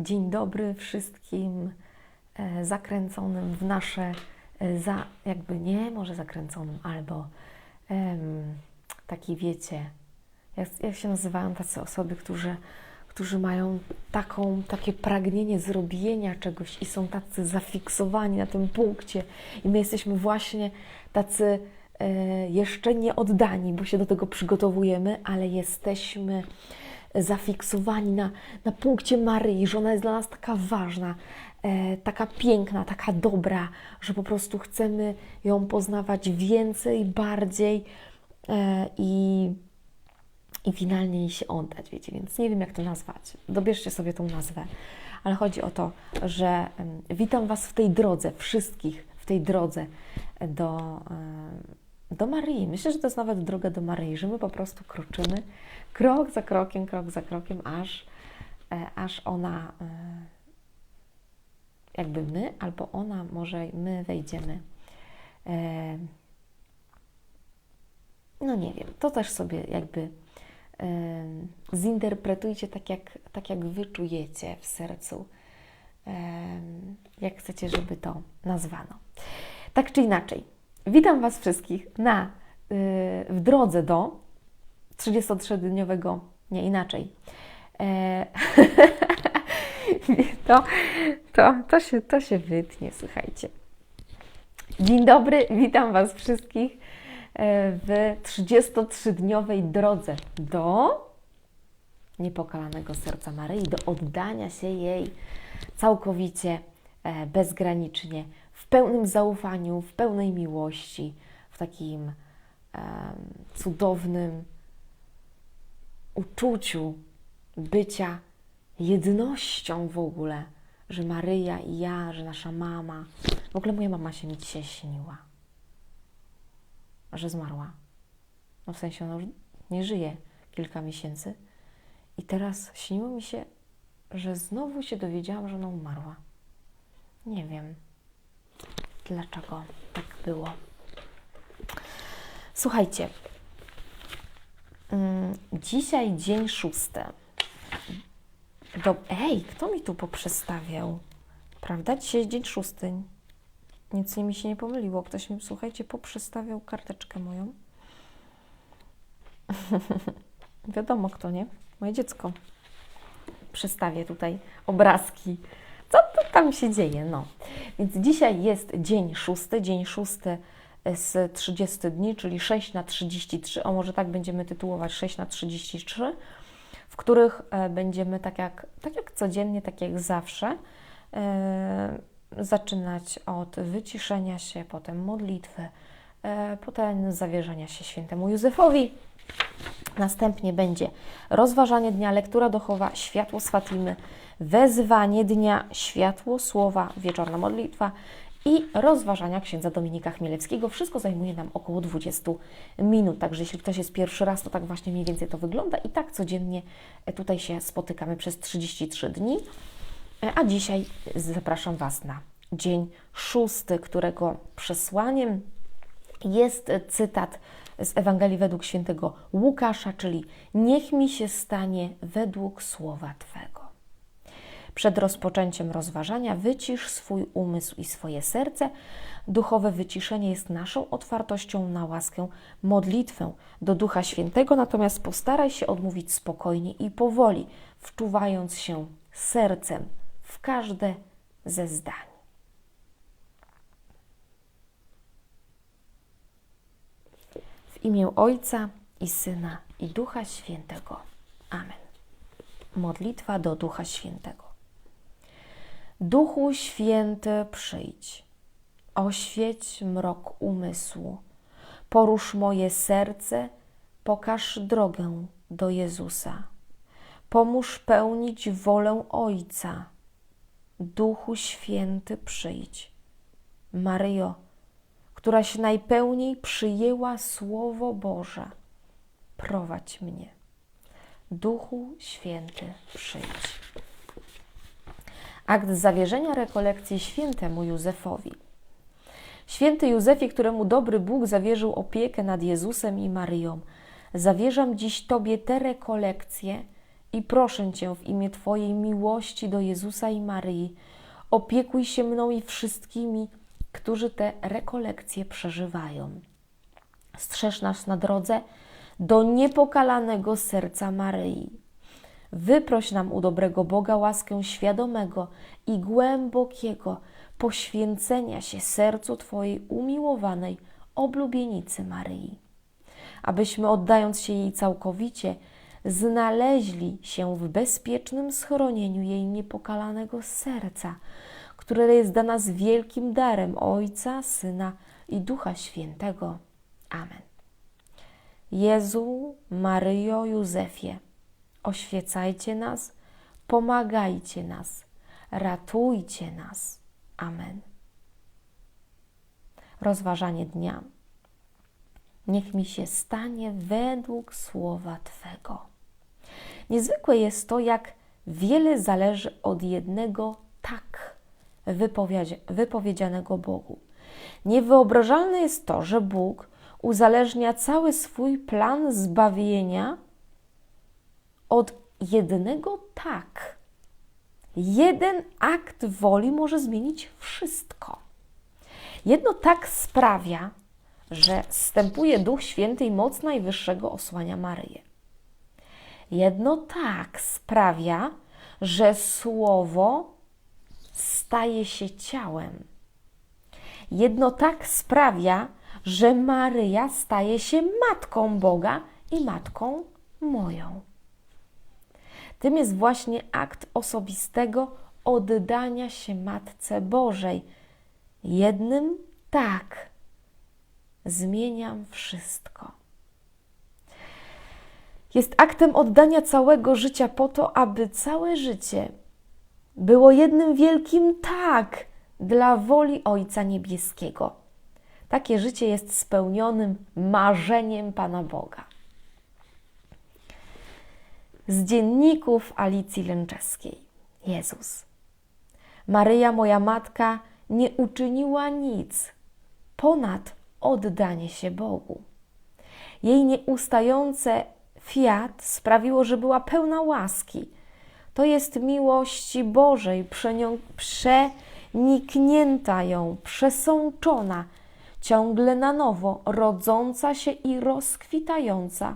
Dzień dobry wszystkim e, zakręconym w nasze, e, za, jakby nie, może zakręconym, albo em, taki wiecie, jak, jak się nazywają tacy osoby, którzy, którzy mają taką, takie pragnienie zrobienia czegoś i są tacy zafiksowani na tym punkcie. I my jesteśmy właśnie tacy e, jeszcze nie oddani, bo się do tego przygotowujemy, ale jesteśmy zafiksowani na, na punkcie Maryi, że ona jest dla nas taka ważna, e, taka piękna, taka dobra, że po prostu chcemy ją poznawać więcej, bardziej e, i, i finalnie jej się oddać, wiecie, więc nie wiem jak to nazwać. Dobierzcie sobie tą nazwę, ale chodzi o to, że witam Was w tej drodze, wszystkich w tej drodze do, em, do Maryi. Myślę, że to jest nawet droga do Maryi, że my po prostu kroczymy krok za krokiem, krok za krokiem, aż, e, aż ona, e, jakby my, albo ona, może my wejdziemy. E, No nie wiem, to też sobie jakby zinterpretujcie tak jak, tak, jak wy czujecie w sercu, jak chcecie, żeby to nazwano. Tak czy inaczej, witam Was wszystkich na, e, w drodze do 33-dniowego, nie inaczej. E, to, to, to, się, to się wytnie, słuchajcie. Dzień dobry, witam Was wszystkich e, w 33-dniowej drodze do niepokalanego serca Maryi, do oddania się jej całkowicie, e, bezgranicznie, w pełnym zaufaniu, w pełnej miłości, w takim em, cudownym uczuciu bycia jednością w ogóle, że Maryja i ja, że nasza mama, w ogóle moja mama się mi dzisiaj śniła, że zmarła. No w sensie ona już nie żyje kilka miesięcy i teraz śniło mi się, że znowu się dowiedziałam, że ona umarła. Nie wiem, dlaczego tak było. Słuchajcie, mm, dzisiaj dzień szósty. Do... Ej, kto mi tu poprzestawiał? Prawda? Dzisiaj jest dzień szósty. Nic mi się nie pomyliło. Ktoś mi, słuchajcie, poprzestawiał karteczkę moją. Wiadomo kto, nie? Moje dziecko. Przestawię tutaj obrazki. Co to tam się dzieje? No. Więc dzisiaj jest dzień szósty. Dzień szósty z 30 dni, czyli 6 na 33, o może tak będziemy tytułować 6 na 33, w których e, będziemy tak jak, tak jak codziennie, tak jak zawsze, e, zaczynać od wyciszenia się, potem modlitwy, e, potem zawierzenia się świętemu Józefowi. Następnie będzie rozważanie dnia, lektura dochowa, światło z Fatimy, wezwanie dnia, światło słowa, wieczorna modlitwa i rozważania księdza Dominika Chmielewskiego. Wszystko zajmuje nam około 20 minut, także jeśli ktoś jest pierwszy raz, to tak właśnie mniej więcej to wygląda i tak codziennie tutaj się spotykamy przez 33 dni. A dzisiaj zapraszam Was na dzień szósty, którego przesłaniem jest cytat z Ewangelii według świętego Łukasza, czyli niech mi się stanie według słowa Twego. Przed rozpoczęciem rozważania wycisz swój umysł i swoje serce. Duchowe wyciszenie jest naszą otwartością na łaskę, modlitwę do Ducha Świętego, natomiast postaraj się odmówić spokojnie i powoli, wczuwając się sercem w każde ze zdań. Imię Ojca i Syna i Ducha Świętego. Amen. Modlitwa do Ducha Świętego. Duchu Święty, przyjdź, oświeć mrok umysłu, porusz moje serce, pokaż drogę do Jezusa. Pomóż pełnić wolę Ojca. Duchu Święty, przyjdź. Maryjo, któraś najpełniej przyjęła Słowo Boże, prowadź mnie. Duchu Święty, przyjdź. Akt zawierzenia rekolekcji świętemu Józefowi. Święty Józefie, któremu dobry Bóg zawierzył opiekę nad Jezusem i Maryją, zawierzam dziś Tobie te rekolekcje i proszę Cię w imię Twojej miłości do Jezusa i Maryi, opiekuj się mną i wszystkimi, którzy te rekolekcje przeżywają. Strzeż nas na drodze do niepokalanego serca Maryi. Wyproś nam u dobrego Boga łaskę świadomego i głębokiego poświęcenia się sercu Twojej umiłowanej oblubienicy Maryi, abyśmy oddając się jej całkowicie, znaleźli się w bezpiecznym schronieniu jej niepokalanego serca, które jest dla nas wielkim darem Ojca, Syna i Ducha Świętego. Amen. Jezu, Maryjo, Józefie, oświecajcie nas, pomagajcie nas, ratujcie nas. Amen. Rozważanie dnia. Niech mi się stanie według słowa Twego. Niezwykłe jest to, jak wiele zależy od jednego wypowiedzianego Bogu. Niewyobrażalne jest to, że Bóg uzależnia cały swój plan zbawienia od jednego tak. Jeden akt woli może zmienić wszystko. Jedno tak sprawia, że stępuje Duch Święty i moc Najwyższego osłania Maryję. Jedno tak sprawia, że Słowo staje się ciałem. Jedno tak sprawia, że Maryja staje się matką Boga i matką moją. Tym jest właśnie akt osobistego oddania się Matce Bożej. Jednym tak zmieniam wszystko. Jest aktem oddania całego życia po to, aby całe życie było jednym wielkim tak dla woli Ojca Niebieskiego. Takie życie jest spełnionym marzeniem Pana Boga. Z dzienników Alicji Lęczeskiej. Jezus. Maryja, moja matka, nie uczyniła nic ponad oddanie się Bogu. Jej nieustające fiat sprawiło, że była pełna łaski. To jest miłości Bożej, przeniknięta ją, przesączona, ciągle na nowo, rodząca się i rozkwitająca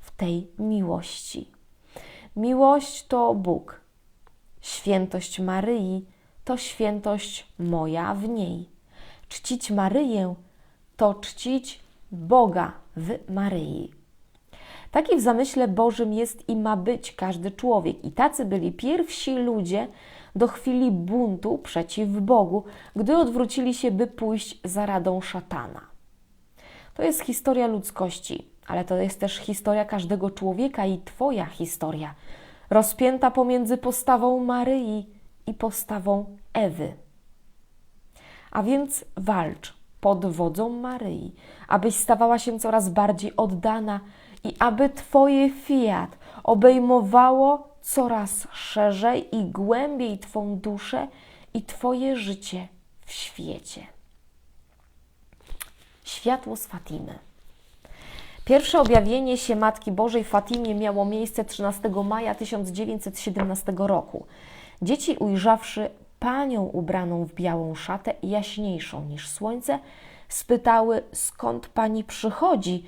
w tej miłości. Miłość to Bóg. Świętość Maryi to świętość moja w niej. Czcić Maryję to czcić Boga w Maryi. Taki w zamyśle Bożym jest i ma być każdy człowiek. I tacy byli pierwsi ludzie do chwili buntu przeciw Bogu, gdy odwrócili się, by pójść za radą szatana. To jest historia ludzkości, ale to jest też historia każdego człowieka i Twoja historia, rozpięta pomiędzy postawą Maryi i postawą Ewy. A więc walcz pod wodzą Maryi, abyś stawała się coraz bardziej oddana i aby Twoje fiat obejmowało coraz szerzej i głębiej Twą duszę i Twoje życie w świecie. Światło z Fatimy. Pierwsze objawienie się Matki Bożej Fatimie miało miejsce 13 maja 1917 roku. Dzieci ujrzawszy panią ubraną w białą szatę, jaśniejszą niż słońce, spytały, skąd pani przychodzi.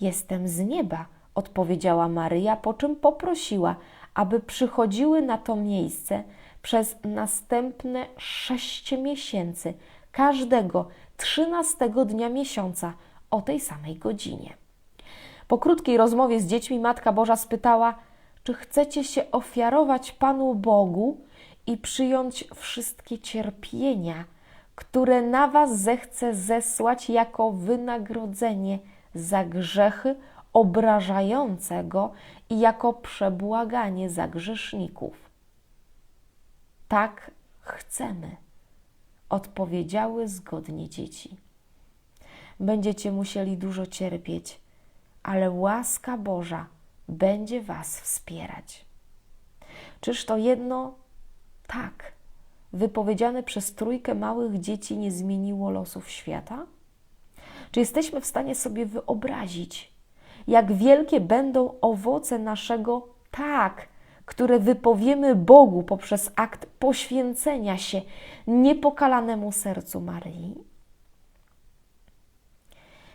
Jestem z nieba, odpowiedziała Maryja, po czym poprosiła, aby przychodziły na to miejsce przez następne sześć miesięcy, każdego trzynastego dnia miesiąca o tej samej godzinie. Po krótkiej rozmowie z dziećmi Matka Boża spytała, czy chcecie się ofiarować Panu Bogu i przyjąć wszystkie cierpienia, które na Was zechce zesłać jako wynagrodzenie za grzechy obrażające Go i jako przebłaganie za grzeszników. Tak chcemy, odpowiedziały zgodnie dzieci. Będziecie musieli dużo cierpieć, ale łaska Boża będzie Was wspierać. Czyż to jedno tak wypowiedziane przez trójkę małych dzieci nie zmieniło losów świata? Czy jesteśmy w stanie sobie wyobrazić, jak wielkie będą owoce naszego Tak, które wypowiemy Bogu poprzez akt poświęcenia się niepokalanemu sercu Maryi.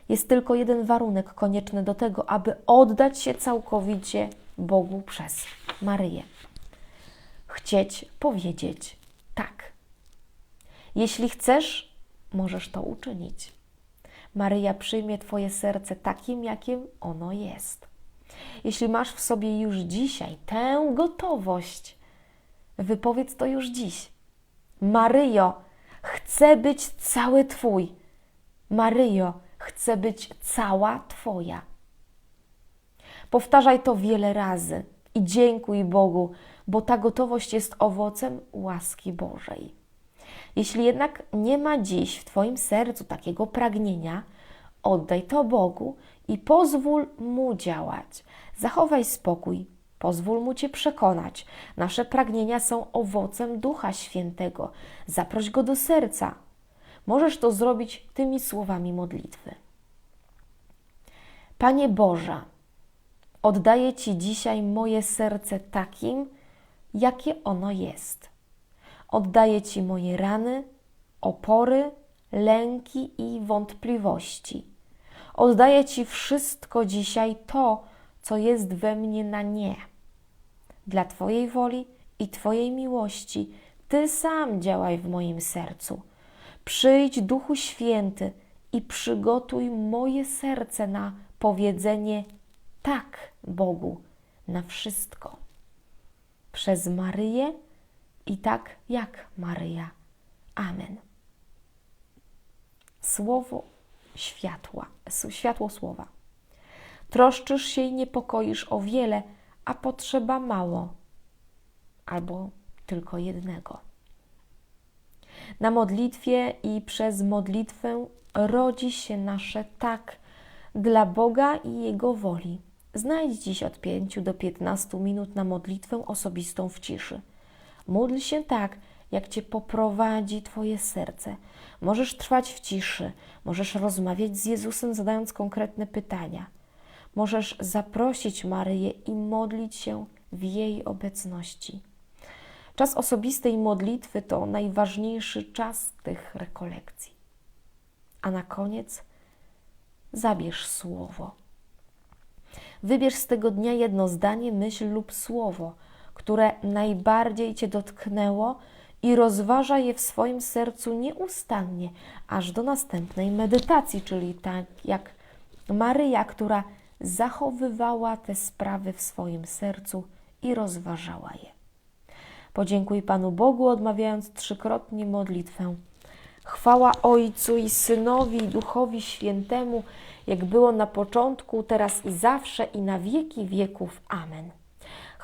Jest tylko jeden warunek konieczny do tego, aby oddać się całkowicie Bogu przez Maryję. Chcieć powiedzieć tak. Jeśli chcesz, możesz to uczynić. Maryja przyjmie Twoje serce takim, jakim ono jest. Jeśli masz w sobie już dzisiaj tę gotowość, wypowiedz to już dziś. Maryjo, chcę być cały Twój. Maryjo, chcę być cała Twoja. Powtarzaj to wiele razy i dziękuj Bogu, bo ta gotowość jest owocem łaski Bożej. Jeśli jednak nie ma dziś w Twoim sercu takiego pragnienia, oddaj to Bogu i pozwól Mu działać. Zachowaj spokój, pozwól Mu Cię przekonać. Nasze pragnienia są owocem Ducha Świętego. Zaproś Go do serca. Możesz to zrobić tymi słowami modlitwy. Panie Boże, oddaję Ci dzisiaj moje serce takim, jakie ono jest. Oddaję Ci moje rany, opory, lęki i wątpliwości. Oddaję Ci wszystko dzisiaj to, co jest we mnie na nie. Dla Twojej woli i Twojej miłości Ty sam działaj w moim sercu. Przyjdź, Duchu Święty, i przygotuj moje serce na powiedzenie tak Bogu na wszystko. Przez Maryję i tak jak Maryja. Amen. Słowo światła, światło słowa. Troszczysz się i niepokoisz o wiele, a potrzeba mało albo tylko jednego. Na modlitwie i przez modlitwę rodzi się nasze tak dla Boga i Jego woli. Znajdź dziś od 5 do 15 minut na modlitwę osobistą w ciszy. Módl się tak, jak Cię poprowadzi Twoje serce. Możesz trwać w ciszy, możesz rozmawiać z Jezusem, zadając konkretne pytania. Możesz zaprosić Maryję i modlić się w jej obecności. Czas osobistej modlitwy to najważniejszy czas tych rekolekcji. A na koniec zabierz słowo. Wybierz z tego dnia jedno zdanie, myśl lub słowo, które najbardziej Cię dotknęło i rozważa je w swoim sercu nieustannie, aż do następnej medytacji, czyli tak jak Maryja, która zachowywała te sprawy w swoim sercu i rozważała je. Podziękuj Panu Bogu, odmawiając trzykrotnie modlitwę. Chwała Ojcu i Synowi i Duchowi Świętemu, jak było na początku, teraz i zawsze i na wieki wieków. Amen.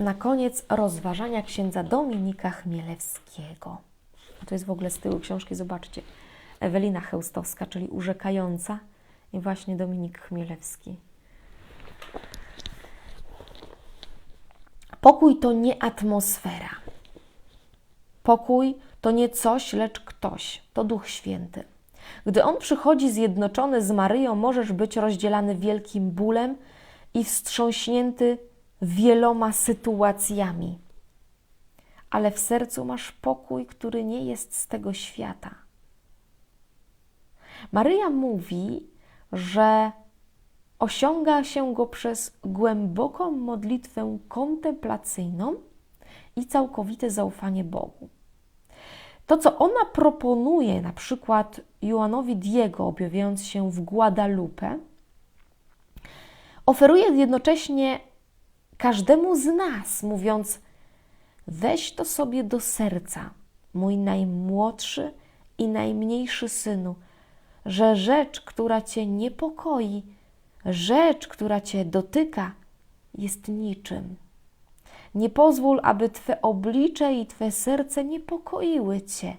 na koniec rozważania księdza Dominika Chmielewskiego. To jest w ogóle z tyłu książki, zobaczcie. Ewelina Chełstowska, czyli urzekająca i właśnie Dominik Chmielewski. Pokój to nie atmosfera. Pokój to nie coś, lecz ktoś. To Duch Święty. Gdy On przychodzi zjednoczony z Maryją, możesz być rozdzielany wielkim bólem i wstrząśnięty wieloma sytuacjami. Ale w sercu masz pokój, który nie jest z tego świata. Maryja mówi, że osiąga się go przez głęboką modlitwę kontemplacyjną i całkowite zaufanie Bogu. To, co ona proponuje, na przykład Joanowi Diego, objawiając się w Guadalupe, oferuje jednocześnie każdemu z nas, mówiąc: Weź to sobie do serca, mój najmłodszy i najmniejszy synu, że rzecz, która cię niepokoi, rzecz, która cię dotyka, jest niczym. Nie pozwól, aby Twe oblicze i Twe serce niepokoiły Cię.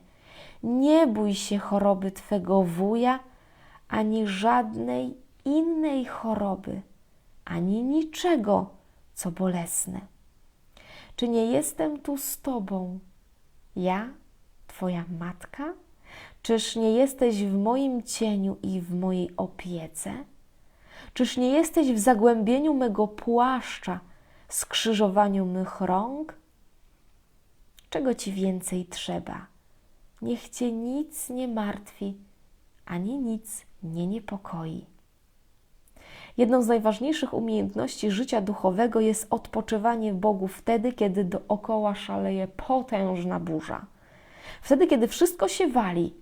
Nie bój się choroby Twego wuja, ani żadnej innej choroby, ani niczego, co bolesne. Czy nie jestem tu z Tobą? Ja, Twoja matka? Czyż nie jesteś w moim cieniu i w mojej opiece? Czyż nie jesteś w zagłębieniu mego płaszcza, skrzyżowaniu mych rąk? Czego ci więcej trzeba? Niech cię nic nie martwi, ani nic nie niepokoi. Jedną z najważniejszych umiejętności życia duchowego jest odpoczywanie w Bogu wtedy, kiedy dookoła szaleje potężna burza. Wtedy, kiedy wszystko się wali,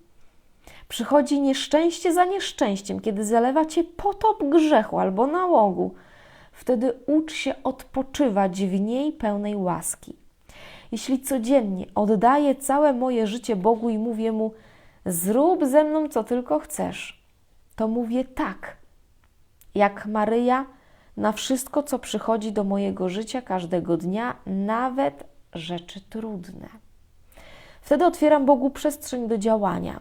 przychodzi nieszczęście za nieszczęściem, kiedy zalewa cię potop grzechu albo nałogu, wtedy ucz się odpoczywać w niej pełnej łaski. Jeśli codziennie oddaję całe moje życie Bogu i mówię Mu, zrób ze mną co tylko chcesz, to mówię tak, jak Maryja, na wszystko, co przychodzi do mojego życia każdego dnia, nawet rzeczy trudne. Wtedy otwieram Bogu przestrzeń do działania.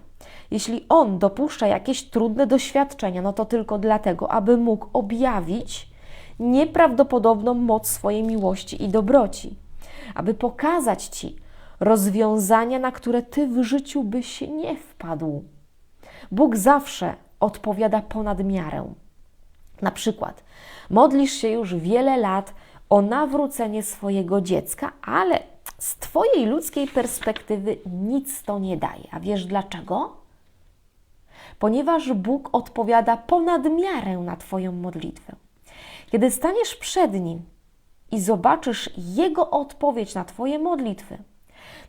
Jeśli On dopuszcza jakieś trudne doświadczenia, no to tylko dlatego, aby mógł objawić nieprawdopodobną moc swojej miłości i dobroci, aby pokazać Ci rozwiązania, na które Ty w życiu byś nie wpadł. Bóg zawsze odpowiada ponad miarę. Na przykład, modlisz się już wiele lat o nawrócenie swojego dziecka, ale z Twojej ludzkiej perspektywy nic to nie daje. A wiesz dlaczego? Ponieważ Bóg odpowiada ponad miarę na Twoją modlitwę. Kiedy staniesz przed Nim i zobaczysz Jego odpowiedź na Twoje modlitwy,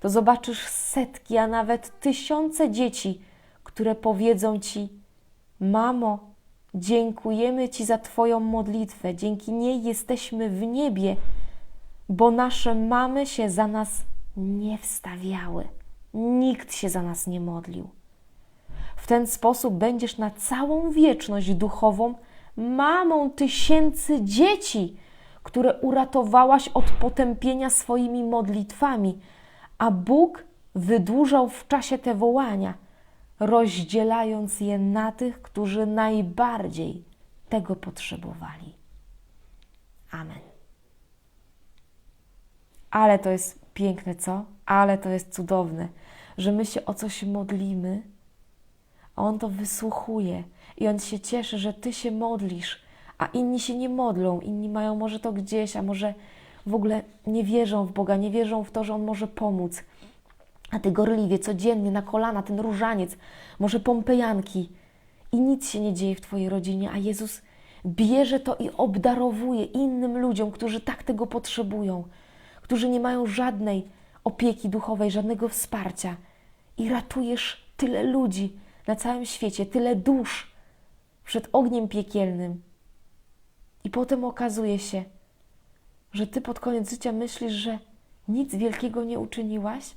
to zobaczysz setki, a nawet tysiące dzieci, które powiedzą Ci: Mamo, dziękujemy Ci za Twoją modlitwę, dzięki niej jesteśmy w niebie, bo nasze mamy się za nas nie wstawiały. Nikt się za nas nie modlił. W ten sposób będziesz na całą wieczność duchową mamą tysięcy dzieci, które uratowałaś od potępienia swoimi modlitwami, a Bóg wydłużał w czasie te wołania, rozdzielając je na tych, którzy najbardziej tego potrzebowali. Amen. Ale to jest piękne, co? Ale to jest cudowne, że my się o coś modlimy, a On to wysłuchuje i On się cieszy, że Ty się modlisz, a inni się nie modlą, inni mają może to gdzieś, a może w ogóle nie wierzą w Boga, nie wierzą w to, że On może pomóc. A Ty gorliwie, codziennie, na kolana, ten różaniec, może pompejanki. I nic się nie dzieje w Twojej rodzinie, a Jezus bierze to i obdarowuje innym ludziom, którzy tak tego potrzebują, którzy nie mają żadnej opieki duchowej, żadnego wsparcia. I ratujesz tyle ludzi na całym świecie, tyle dusz przed ogniem piekielnym. I potem okazuje się, że ty pod koniec życia myślisz, że nic wielkiego nie uczyniłaś,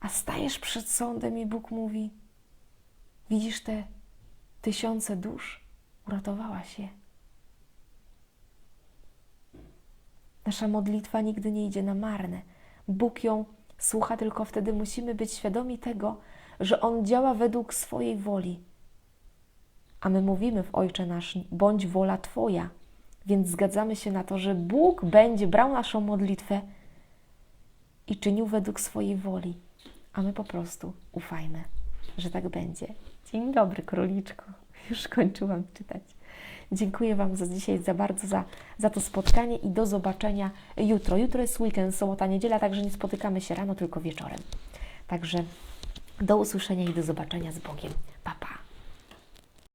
a stajesz przed sądem i Bóg mówi: Widzisz te tysiące dusz? Uratowałaś je. Nasza modlitwa nigdy nie idzie na marne. Bóg ją słucha, tylko wtedy musimy być świadomi tego, że On działa według swojej woli. A my mówimy w Ojcze nasz, bądź wola Twoja. Więc zgadzamy się na to, że Bóg będzie brał naszą modlitwę i czynił według swojej woli. A my po prostu ufajmy, że tak będzie. Dzień dobry, króliczko. Już kończyłam czytać. Dziękuję Wam za dzisiaj, za bardzo za, za to spotkanie i do zobaczenia jutro. Jutro jest weekend, sobota, niedziela, także nie spotykamy się rano, tylko wieczorem. Także do usłyszenia i do zobaczenia z Bogiem. Pa, pa.